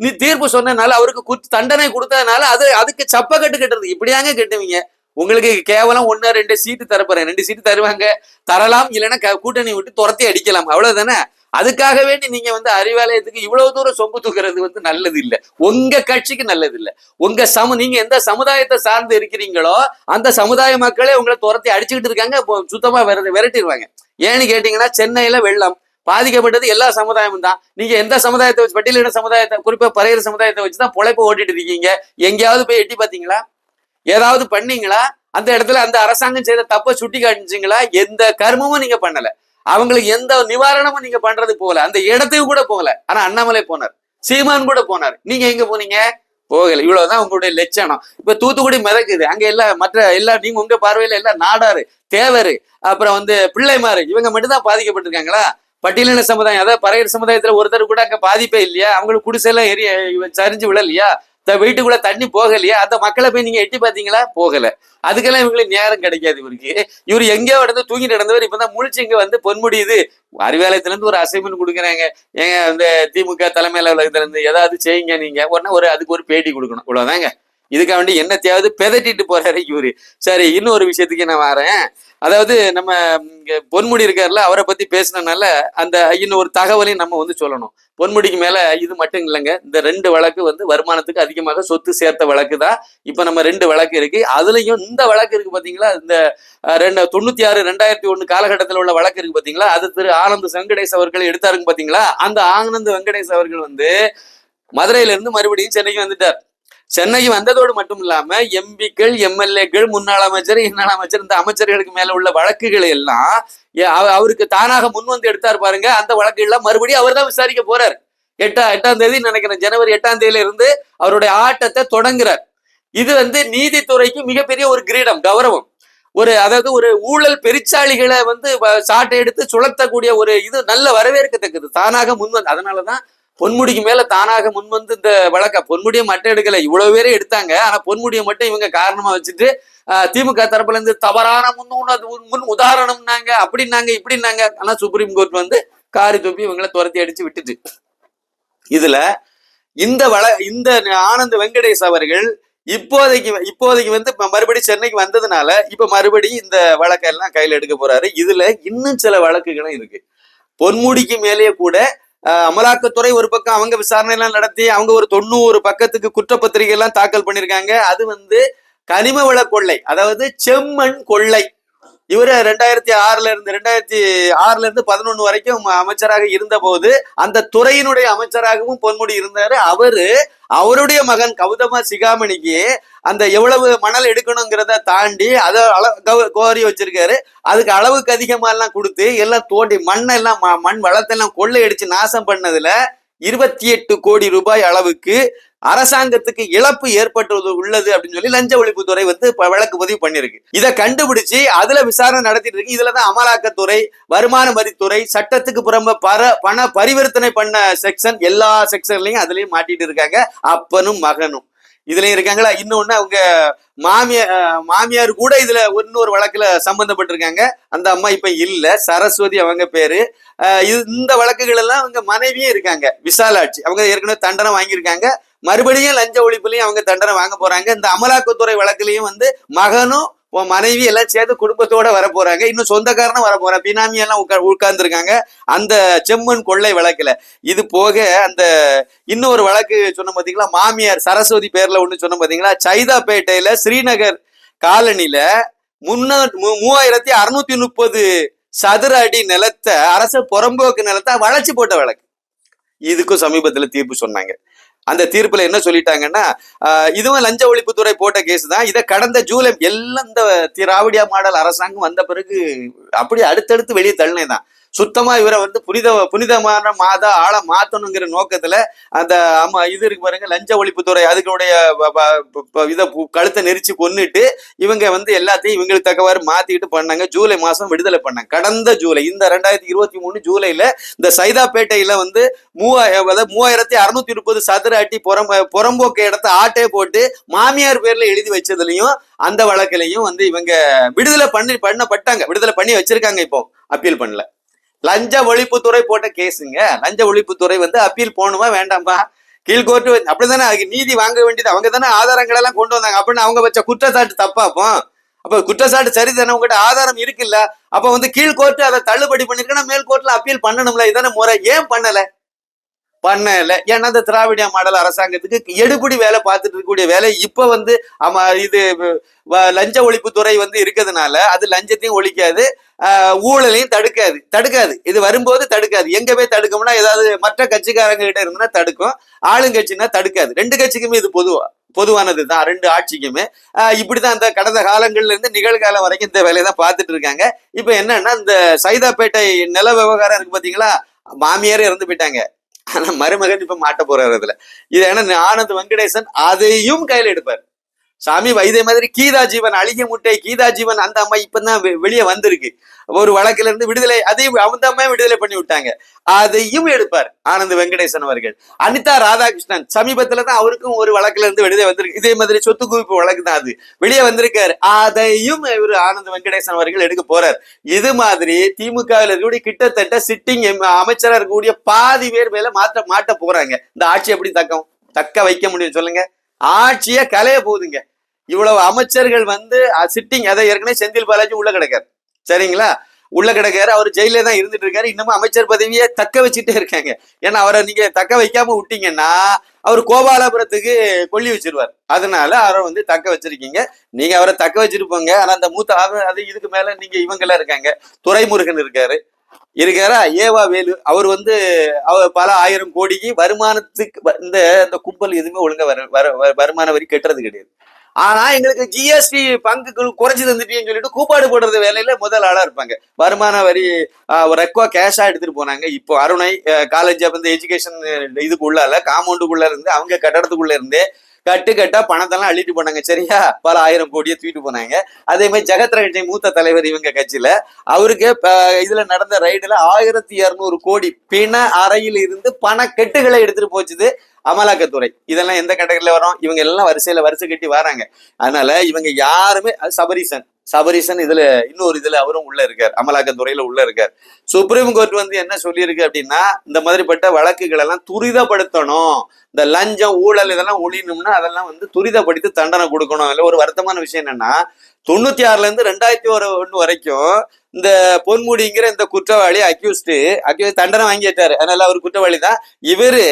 நீ தீர்ப்பு சொன்னதுனால அவருக்கு குத்து தண்டனை கொடுத்ததுனால அது அதுக்கு சப்ப கட்டு கட்டுறது. இப்படியாங்க கட்டுவீங்க. உங்களுக்கு கேவலம் ஒன்னு ரெண்டு சீட்டு தரப்போறேன். ரெண்டு சீட்டு தருவாங்க. தரலாம் இல்லைன்னா கூட்டணி விட்டு துரத்தி அடிக்கலாம். அவ்வளவுதானே? அதுக்காக வேண்டி நீங்க வந்து அறிவாலயத்துக்கு இவ்வளவு தூரம் சொம்பு தூக்குறது வந்து நல்லது இல்லை உங்க கட்சிக்கு நல்லது இல்லை உங்க சம நீங்க எந்த சமுதாயத்தை சார்ந்து இருக்கிறீங்களோ அந்த சமுதாய மக்களே உங்களை துரத்தி அடிச்சுக்கிட்டு இருக்காங்க. சுத்தமா விர விரட்டிடுவாங்க ஏன்னு கேட்டீங்கன்னா சென்னையில வெள்ளம். பாதிக்கப்பட்டது எல்லா சமுதாயமும் தான். நீங்க எந்த சமுதாயத்தை வச்சு பட்டியலின சமுதாயத்தை குறிப்பா பறையிற சமுதாயத்தை வச்சு தான் பொழைப்பு ஓட்டிட்டு இருக்கீங்க. எங்கேயாவது போய் எட்டி பாத்தீங்களா ஏதாவது பண்ணீங்களா? அந்த இடத்துல அந்த அரசாங்கம் செய்த தப்பை சுட்டி காட்டுச்சிங்களா எந்த கர்மமும் நீங்க பண்ணல. அவங்களுக்கு எந்த நிவாரணமும் நீங்க பண்றது போகல. அந்த இடத்துக்கு கூட போகல. ஆனா அண்ணாமலை போனார். சீமான் கூட போனார். நீங்க எங்க போனீங்க? போகல. இவ்வளவுதான் உங்களுடைய லட்சணம். இப்ப தூத்துக்குடி மிதக்குது. அங்க எல்லாம் மற்ற எல்லா நீங்க உங்க பார்வையில எல்லாம் நாடாரு தேவரு அப்புறம் வந்து பிள்ளைமாரு இவங்க மட்டும்தான் பாதிக்கப்பட்டிருக்காங்களா? பட்டியலின சமுதாயம் அதாவது பறையர் சமுதாயத்துல ஒருத்தர் கூட அங்க பாதிப்பே இல்லையா? அவங்களுக்கு குடிசையெல்லாம் எரிய சரிஞ்சு விழலையா த வீட்டுக்குள்ள தண்ணி போகலையா? அந்த மக்களை போய் நீங்க எட்டி பாத்தீங்களா போகல. அதுக்கெல்லாம் இவங்களுக்கு நேரம் கிடைக்காது இவருக்கு. இவர் எங்கேயோ இடந்து தூங்கிட்டு நடந்தவர் இப்பதான் முழிச்சு இங்க வந்து பொன்முடியுது அறிவாலயத்துல இருந்து ஒரு அசைன்மெண்ட் கொடுக்குறாங்க. ஏங்க இந்த திமுக தலைமை அலுவலகத்துல இருந்து ஏதாவது செய்யுங்க நீங்க. உடனே ஒரு அதுக்கு ஒரு பேட்டி கொடுக்கணும். இவ்வளவுதாங்க. இதுக்காக வேண்டி என்னத்தையாவது பெதட்டிட்டு போறாரு இவரு. சரி இன்னொரு விஷயத்துக்கு நான் வரேன். அதாவது நம்ம பொன்முடி இருக்காருல அவரை பத்தி பேசினனால அந்த இன்னொரு ஒரு தகவலையும் நம்ம வந்து சொல்லணும். பொன்முடிக்கு மேல இது மட்டும் இல்லைங்க. இந்த ரெண்டு வழக்கு வந்து வருமானத்துக்கு அதிகமாக சொத்து சேர்த்த வழக்கு தான். இப்ப நம்ம ரெண்டு வழக்கு இருக்கு. அதுலயும் இந்த வழக்கு இருக்கு பாத்தீங்களா? இந்த ரெண்டு தொண்ணூத்தி ஆறு ரெண்டாயிரத்தி ஒண்ணு காலகட்டத்தில் உள்ள வழக்கு இருக்கு பாத்தீங்களா? அது திரு ஆனந்த் வெங்கடேஷ் அவர்கள் எடுத்தாருங்க பாத்தீங்களா? அந்த ஆனந்த் வெங்கடேஷ் அவர்கள் வந்து மதுரையில இருந்து மறுபடியும் சென்னைக்கு வந்துட்டார். சென்னைக்கு வந்ததோடு மட்டும் இல்லாம எம்பிக்கள் எம்எல்ஏக்கள் முன்னாள் அமைச்சர் இன்னாள் அமைச்சர் இந்த அமைச்சர்களுக்கு மேல உள்ள வழக்குகள் எல்லாம் அவ- அவருக்கு தானாக முன் வந்து எடுத்தார் பாருங்க. அந்த வழக்குகள்லாம் மறுபடியும் அவர் தான் விசாரிக்க போறார். எட்டா எட்டாம் தேதி நினைக்கிறேன். ஜனவரி எட்டாம் தேதியில இருந்து அவருடைய ஆட்டத்தை தொடங்குறார். இது வந்து நீதித்துறைக்கு மிகப்பெரிய ஒரு கிரீடம் கௌரவம். ஒரு அதாவது ஒரு ஊழல் பெருச்சாளிகளை வந்து வ- சாட்டை எடுத்து சுழத்தக்கூடிய ஒரு இது நல்ல வரவேற்கத்தக்கது. தானாக முன் வந்து அதனாலதான் பொன்முடிக்கு மேல தானாக முன் வந்து இந்த வழக்க. பொன்முடியை மட்டும் எடுக்கல இவ்வளவு பேரே எடுத்தாங்க. ஆனா பொன்முடியை மட்டும் இவங்க காரணமா வச்சுட்டு திமுக தரப்புல இருந்து தவறான முன் உண- முன் உதாரணம்னாங்க அப்படின்னாங்க இப்படின்னாங்க. ஆனா சுப்ரீம் கோர்ட் வந்து காரி துப்பி இவங்களை துரத்தி அடிச்சு விட்டுச்சு இதுல இந்த வள இந்த ஆனந்த் வெங்கடேஷ் அவர்கள் இப்போதைக்கு இப்போதைக்கு வந்து மறுபடியும் சென்னைக்கு வந்ததுனால இப்ப மறுபடியும் இந்த வழக்கெல்லாம் கையில எடுக்க போறாரு. இதுல இன்னும் சில வழக்குகளும் இருக்கு. பொன்முடிக்கு மேலேயே கூட அமலாக்கத்துறை ஒரு பக்கம் அவங்க விசாரணை எல்லாம் நடத்தி அவங்க ஒரு தொண்ணூறு பக்கத்துக்கு குற்றப்பத்திரிகை எல்லாம் தாக்கல் பண்ணியிருக்காங்க. அது வந்து கனிம வள கொள்ளை அதாவது செம்மண் கொள்ளை. இவரு ரெண்டாயிரத்தி ஆறுல இருந்து ரெண்டாயிரத்தி ஆறுல இருந்து பதினொன்னு வரைக்கும் அமைச்சராக இருந்த போது அந்த துறையினுடைய அமைச்சராகவும் பொன்முடி இருந்தாரு. அவரு அவருடைய மகன் கௌதம சிகாமணிக்கு அந்த எவ்வளவு மணல் எடுக்கணுங்கிறத தாண்டி அதை அளவு கௌ- கோரி வச்சிருக்காரு. அதுக்கு அளவுக்கு அதிகமா எல்லாம் கொடுத்து எல்லாம் தோண்டி மண்ணெல்லாம் ம- மண் வளத்தெல்லாம் கொள்ளையடிச்சு நாசம் பண்ணதுல இருபத்தி எட்டு கோடி ரூபாய் அளவுக்கு அரசாங்கத்துக்கு இழப்பு ஏற்பட்டுள்ளது உள்ளது அப்படின்னு சொல்லி லஞ்ச ஒழிப்புத்துறை வந்து வழக்கு பதிவு பண்ணிருக்கு. இதை கண்டுபிடிச்சு அதுல விசாரணை நடத்திட்டு இருக்கு. இதுலதான் அமலாக்கத்துறை வருமான வரித்துறை சட்டத்துக்கு புறம்ப பர பண பரிவர்த்தனை பண்ண செக்ஷன் எல்லா செக்ஷன்லையும் அதுலயும் மாட்டிட்டு இருக்காங்க. அப்பனும் மகனும். இதுலயும் இருக்காங்களா? இன்னொன்னு அவங்க மாமியார் மாமியார் கூட இதுல இன்னொரு வழக்குல சம்பந்தப்பட்டிருக்காங்க. அந்த அம்மா இப்ப இல்ல. சரஸ்வதி அவங்க பேரு. இந்த வழக்குகள் எல்லாம் அவங்க மனைவியும் இருக்காங்க. விசாலாட்சி. அவங்க ஏற்கனவே தண்டனை வாங்கியிருக்காங்க. மறுபடியும் லஞ்ச ஒழிப்புலையும் அவங்க தண்டனை வாங்க போறாங்க. இந்த அமலாக்கத்துறை வழக்குலையும் வந்து மகனும் உன் மனைவி எல்லாம் சேர்ந்து குடும்பத்தோட வர போறாங்க. இன்னும் சொந்தக்காரனும் வர போறாங்க பினாமி எல்லாம் உட்கா உட்கார்ந்துருக்காங்க. அந்த செம்மன் கொள்ளை வழக்குல. இது போக அந்த இன்னொரு வழக்கு சொன்ன பாத்தீங்களா? மாமியார் சரஸ்வதி பேர்ல ஒண்ணு சொன்ன பாத்தீங்களா? சைதாப்பேட்டையில ஸ்ரீநகர் காலனில முன்னா மூவாயிரத்தி அறுநூத்தி முப்பது சதுர அடி நிலத்தை அரசு புறம்போக்கு நிலத்தை வளைச்சு போட்ட வழக்கு. இதுக்கும் சமீபத்துல தீர்ப்பு சொன்னாங்க. அந்த தீர்ப்பில் என்ன சொல்லிட்டாங்கன்னா இதுவும் லஞ்ச ஒழிப்புத்துறை போட்ட கேஸ் தான். இதை கடந்த ஜூலை எல்லாம் இந்த திராவிடியா மாடல் அரசாங்கம் வந்த பிறகு அப்படி அடுத்தடுத்து வெளியே தள்ளினே தான் சுத்தமா இவரை வந்து புனித புனிதமான மாதா ஆளை மாத்தணுங்கிற நோக்கத்துல அந்த ஆமா இது இருக்கு பாருங்க லஞ்ச ஒழிப்புத்துறை அதுகளுடைய இதை கழுத்தை நெரிச்சு கொன்னுட்டு இவங்க வந்து எல்லாத்தையும் இவங்களுக்கு தக்கவாறு மாத்திக்கிட்டு பண்ணாங்க. ஜூலை மாசம் விடுதலை பண்ணாங்க. கடந்த ஜூலை இந்த ரெண்டாயிரத்தி இருபத்தி மூணு ஜூலைல இந்த சைதாப்பேட்டையில வந்து மூவாயிரம் அதாவது மூவாயிரத்தி அறுநூத்தி முப்பது சதுர அடி புறம் புறம்போக்கு இடத்த ஆட்டே போட்டு மாமியார் பேர்ல எழுதி வச்சதுலயும் அந்த வழக்கிலையும் வந்து இவங்க விடுதலை பண்ணி பண்ணப்பட்டாங்க. விடுதலை பண்ணி வச்சிருக்காங்க இப்போ. அப்பீல் பண்ணல. லஞ்ச ஒழிப்புத்துறை போட்ட கேஸுங்க. லஞ்ச ஒழிப்புத்துறை வந்து அப்பீல் போகணுமா வேண்டாம்பா கீழ்கோர்ட்டு அப்படிதானே அதுக்கு நீதி வாங்க வேண்டியது. அவங்க தானே ஆதாரங்கள் எல்லாம் கொண்டு வந்தாங்க. அப்படின்னு அவங்க வச்ச குற்றச்சாட்டு தப்பாப்போம் அப்போ? அப்ப குற்றச்சாட்டு சரிதானே உங்ககிட்ட ஆதாரம் இருக்குல்ல. அப்ப வந்து கீழ்கோர்ட்டு அதை தள்ளுபடி பண்ணிருக்கேன்னா மேல் கோர்ட்ல அப்பீல் பண்ணணும்ல. இதானே முறை. ஏன் பண்ணல? பண்ணல. ஏன்னா அந்த திராவிட மாடல் அரசாங்கத்துக்கு எடுபடி வேலை பார்த்துட்டு இருக்கக்கூடிய வேலை இப்ப வந்து ஆமா இது வ- லஞ்ச ஒழிப்புத்துறை வந்து இருக்கிறதுனால அது லஞ்சத்தையும் ஒழிக்காது ஊழலையும் தடுக்காது தடுக்காது. இது வரும்போது தடுக்காது. எங்க போய் தடுக்கும்னா ஏதாவது மற்ற கட்சிக்காரங்க கிட்ட இருந்ததுன்னா தடுக்கும். ஆளுங்கட்சின்னா தடுக்காது. ரெண்டு கட்சிக்குமே இது பொதுவா பொதுவானது தான். ரெண்டு ஆட்சிக்குமே. இப்படிதான் அந்த கடந்த காலங்கள்ல இருந்து நிகழ்காலம் வரைக்கும் இந்த வேலையை தான் பார்த்துட்டு இருக்காங்க. இப்ப என்னன்னா இந்த சைதாப்பேட்டை நில விவகாரம் இருக்கு பாத்தீங்களா? மாமியாரே இறந்து போயிட்டாங்க. ஆனா மருமகன் இப்ப மாட்ட போறாரு அதுல. இது ஏன்னா ஆனந்த் வெங்கடேசன் அதையும் கையில எடுப்பார். சாமி இதே மாதிரி கீதா ஜீவன் அழிக முட்டை கீதா ஜீவன் அந்த அம்மா இப்பதான் வெளியே வந்திருக்கு. ஒரு வழக்குல இருந்து விடுதலை அதையும் அந்த அம்மா விடுதலை பண்ணி விட்டாங்க. அதையும் எடுப்பார் ஆனந்த் வெங்கடேசன் அவர்கள். அனிதா ராதாகிருஷ்ணன் சமீபத்துல தான் அவருக்கும் ஒரு வழக்குல இருந்து விடுதலை வந்திருக்கு. இதே மாதிரி சொத்து குவிப்பு வழக்கு தான் அது. வெளியே வந்திருக்காரு. அதையும் இவர் ஆனந்த் வெங்கடேசன் அவர்கள் எடுக்க போறார். இது மாதிரி திமுகவில் இருக்கக்கூடிய கிட்டத்தட்ட சிட்டிங் அமைச்சராக இருக்கக்கூடிய பாதி பேர் மேல மாற்ற மாட்ட போறாங்க. இந்த ஆட்சி எப்படி தக்கம்? தக்க வைக்க முடியும் சொல்லுங்க. ஆட்சியே கலைய போகுதுங்க. இவ்வளவு அமைச்சர்கள் வந்து சிட்டிங் அதை ஏற்கனவே செந்தில் பாலாஜி உள்ள கிடக்காரு. சரிங்களா? உள்ள கிடக்காரு அவர் ஜெயில தான் இருந்துட்டு இருக்காரு. இன்னமும் அமைச்சர் பதவியை தக்க வச்சுட்டே இருக்காங்க. ஏன்னா அவரை நீங்க தக்க வைக்காம விட்டீங்கன்னா அவர் கோபாலபுரத்துக்கு கொல்லி வச்சிருவார். அதனால அவரை வந்து தக்க வச்சிருக்கீங்க. நீங்க அவரை தக்க வச்சிருப்போங்க. ஆனா அந்த மூத்த அது இதுக்கு மேல நீங்க இவங்கெல்லாம் இருக்காங்க. துரைமுருகன் இருக்காரு. இருக்காரா ஏவா வேலு. அவர் வந்து அவர் பல ஆயிரம் கோடிக்கு வருமானத்துக்கு இந்த இந்த கும்பல் எதுவுமே ஒழுங்கா வர வர- வ- வருமான வரி கட்டுறது கிடையாது. ஆனா எங்களுக்கு ஜிஎஸ்டி பங்குகள் குறைச்சு தந்துட்டீங்கன்னு சொல்லிட்டு கூப்பாடு போடுறது வேலையில முதல் ஆளா இருப்பாங்க. வருமான வரி ஒரு ரெக்கோ கேஷா எடுத்துட்டு போனாங்க. இப்போ அருணை காலேஜ் ஆஃப் இந்த எஜுகேஷன் இதுக்குள்ளால காம்பவுண்டுக்குள்ள இருந்து அவங்க கட்டடத்துக்குள்ள இருந்து கட்டு கட்டா பணத்தெல்லாம் அள்ளிட்டு போனாங்க. சரியா? பல ஆயிரம் கோடியை தூக்கிட்டு போனாங்க. அதே மாதிரி ஜெகத் ரகட்சி மூத்த தலைவர் இவங்க கட்சியில அவருக்கு இதுல நடந்த ரைடுல ஆயிரத்தி இருநூறு கோடி பிண அறையில் இருந்து பண கெட்டுகளை எடுத்துட்டு போச்சுது அமலாக்கத்துறை. இதெல்லாம் எந்த கேட்டகரியில வரும்? இவங்க எல்லாம் வரிசையில வரிசை கட்டி வராங்க. அதனால இவங்க யாருமே அது சபரீசன். சபரீசன் இதுல இன்னொரு இதுல அவரும் உள்ள இருக்கார் அமலாக்கத்துறையில உள்ள இருக்கார். சுப்ரீம் கோர்ட் வந்து என்ன சொல்லியிருக்கு அப்படின்னா இந்த மாதிரிப்பட்ட வழக்குகள் எல்லாம் துரிதப்படுத்தணும். இந்த லஞ்சம் ஊழல் இதெல்லாம் ஒழியணும்னா அதெல்லாம் வந்து துரிதப்படுத்தி தண்டனை கொடுக்கணும். இல்ல ஒரு வருத்தமான விஷயம் என்னன்னா தொண்ணூத்தி ஆறுல இருந்து ரெண்டாயிரத்தி ஒரு ஒன்று வரைக்கும் இந்த பொன்முடிங்கிற இந்த குற்றவாளி அக்யூஸ்டு அக்யூஸ் தண்டனை வாங்கிட்டாரு. அதனால அவர் குற்றவாளி தான். இவரு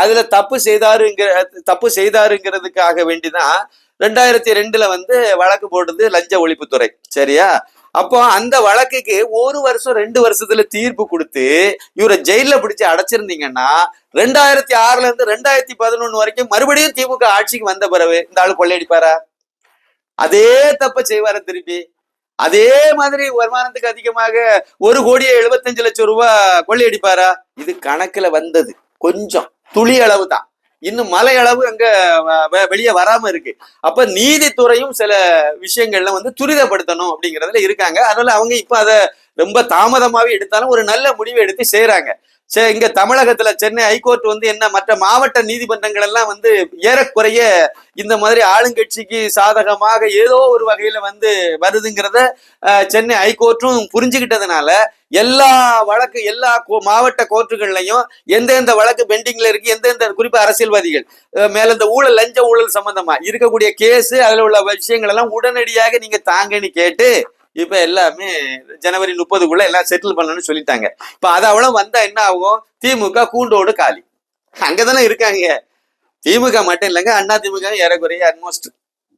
அதுல தப்பு செய்தாருங்கிற தப்பு செய்தாருங்கிறதுக்காக வேண்டிதான் ரெண்டாயிரத்தி ரெண்டுல வந்து வழக்கு போட்டது லஞ்ச ஒழிப்புத்துறை சரியா? அப்போ அந்த வழக்குக்கு ஒரு வருஷம் ரெண்டு வருஷத்துல தீர்ப்பு கொடுத்து இவரை ஜெயில பிடிச்சு அடைச்சிருந்தீங்கன்னா ரெண்டாயிரத்தி ஆறுல இருந்து ரெண்டாயிரத்தி பதினொன்னு வரைக்கும் மறுபடியும் திமுக ஆட்சிக்கு வந்த பிறகு இந்த ஆள் கொள்ளையடிப்பாரா? அதே தப்ப செய்வார திருப்பி? அதே மாதிரி வருமானத்துக்கு அதிகமாக ஒரு கோடியே எழுபத்தஞ்சு லட்சம் ரூபாய் கொள்ளையடிப்பாரா? இது கணக்குல வந்தது. கொஞ்சம் துளி அளவு தான். இன்னும் மலை அளவு அங்க வ- வெளியே வராம இருக்கு. அப்ப நீதித்துறையும் சில விஷயங்கள்ல வந்து துரிதப்படுத்தணும் அப்படிங்கறதுல இருக்காங்க. அதனால அவங்க இப்ப அதை ரொம்ப தாமதமாவே எடுத்தாலும் ஒரு நல்ல முடிவை எடுத்து செய்யறாங்க சரி இங்க தமிழகத்துல சென்னை ஹைகோர்ட் வந்து என்ன மற்ற மாவட்ட நீதிமன்றங்கள் எல்லாம் வந்து ஏறக்குறைய இந்த மாதிரி ஆளுங்கட்சிக்கு சாதகமாக ஏதோ ஒரு வகையில வந்து வருதுங்கிறத சென்னை ஹைகோர்ட்டும் புரிஞ்சுக்கிட்டதுனால எல்லா வழக்கு எல்லா கோ- மாவட்ட கோர்ட்டுகள்லையும் எந்தெந்த வழக்கு பெண்டிங்ல இருக்கு எந்தெந்த குறிப்பா அரசியல்வாதிகள் மேல இந்த ஊழல் லஞ்ச ஊழல் சம்பந்தமா இருக்கக்கூடிய கேஸ் அதுல உள்ள விஷயங்கள் எல்லாம் உடனடியாக நீங்க தாங்கன்னு கேட்டு இப்ப எல்லாமே ஜனவரி முப்பதுக்குள்ள எல்லாம் செட்டில் பண்ணணும்னு சொல்லிட்டாங்க. இப்ப அது அவ்வளவு வந்தா என்ன ஆகும்? திமுக கூண்டோடு காலி. அங்கதானே இருக்காங்க. திமுக மட்டும் இல்லைங்க அண்ணா திமுக ஏறக்குறைய அட்மோஸ்ட்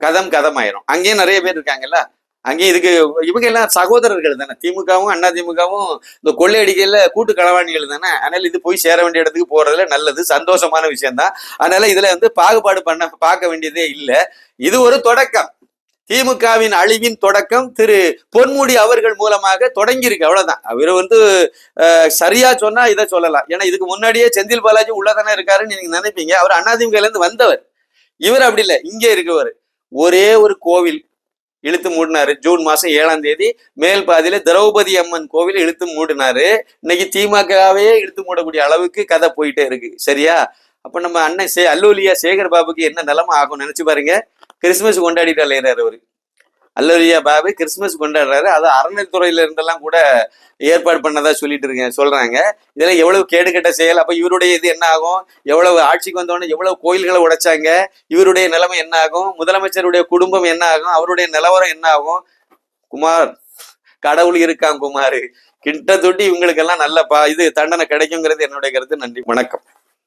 கதம் கதம் ஆயிரும் அங்கேயும் நிறைய பேர் இருக்காங்கல்ல. அங்கேயும் இதுக்கு இவங்க எல்லாம் சகோதரர்கள் தானே. திமுகவும் அண்ணா திமுகவும் இந்த கொள்ளையடிக்கையில கூட்டு களவாணிகள் தானே. அதனால இது போய் சேர வேண்டிய இடத்துக்கு போறதுல நல்லது சந்தோஷமான விஷயம் தான் அதனால இதுல வந்து பாகுபாடு பண்ண பார்க்க வேண்டியதே இல்லை. இது ஒரு தொடக்கம். திமுகவின் அழிவின் தொடக்கம் திரு பொன்முடி அவர்கள் மூலமாக தொடங்கியிருக்கு. அவ்வளவுதான். அவர் வந்து சரியா சொன்னா இதை சொல்லலாம். ஏன்னா இதுக்கு முன்னாடியே செந்தில் பாலாஜி உள்ளதானே இருக்காருன்னு நீங்க நினைப்பீங்க. அவர் அதிமுகல இருந்து வந்தவர். இவர் அப்படி இல்லை. இங்கே இருக்கவர். ஒரே ஒரு கோவில் இழுத்து மூடினாரு. ஜூன் மாசம் ஏழாம் தேதி. மேல் பாதியில திரௌபதி அம்மன் கோவில் இழுத்து மூடினாரு. இன்னைக்கு திமுகவே இழுத்து மூடக்கூடிய அளவுக்கு கதை போயிட்டே இருக்கு. சரியா? அப்ப நம்ம அண்ணன் சே அல்லூலியா சேகர் பாபுக்கு என்ன நிலைமை ஆகும் நினைச்சு பாருங்க. கிறிஸ்துமஸ் கொண்டாடிட்டு அலையிறாரு அவரு. அல்லூலியா பாபு. கிறிஸ்துமஸ் கொண்டாடுறாரு. அது அறநிலைத்துறையில இருந்தெல்லாம் கூட ஏற்பாடு பண்ணதா சொல்லிட்டு இருக்கேன் சொல்றாங்க. இதெல்லாம் எவ்வளவு கேடு கெட்ட செயல்? அப்ப இவருடைய இது என்ன ஆகும்? எவ்வளவு ஆட்சிக்கு வந்தோடனே எவ்வளவு கோயில்களை உடைச்சாங்க? இவருடைய நிலைமை என்ன ஆகும்? முதலமைச்சருடைய குடும்பம் என்ன ஆகும்? அவருடைய நிலவரம் என்ன ஆகும்? குமார் கடவுள் இருக்கான் குமார். கிட்ட தொட்டி இவங்களுக்கெல்லாம் நல்ல பா இது தண்டனை கிடைக்குங்கிறது என்னுடைய கருத்து. நன்றி. வணக்கம்.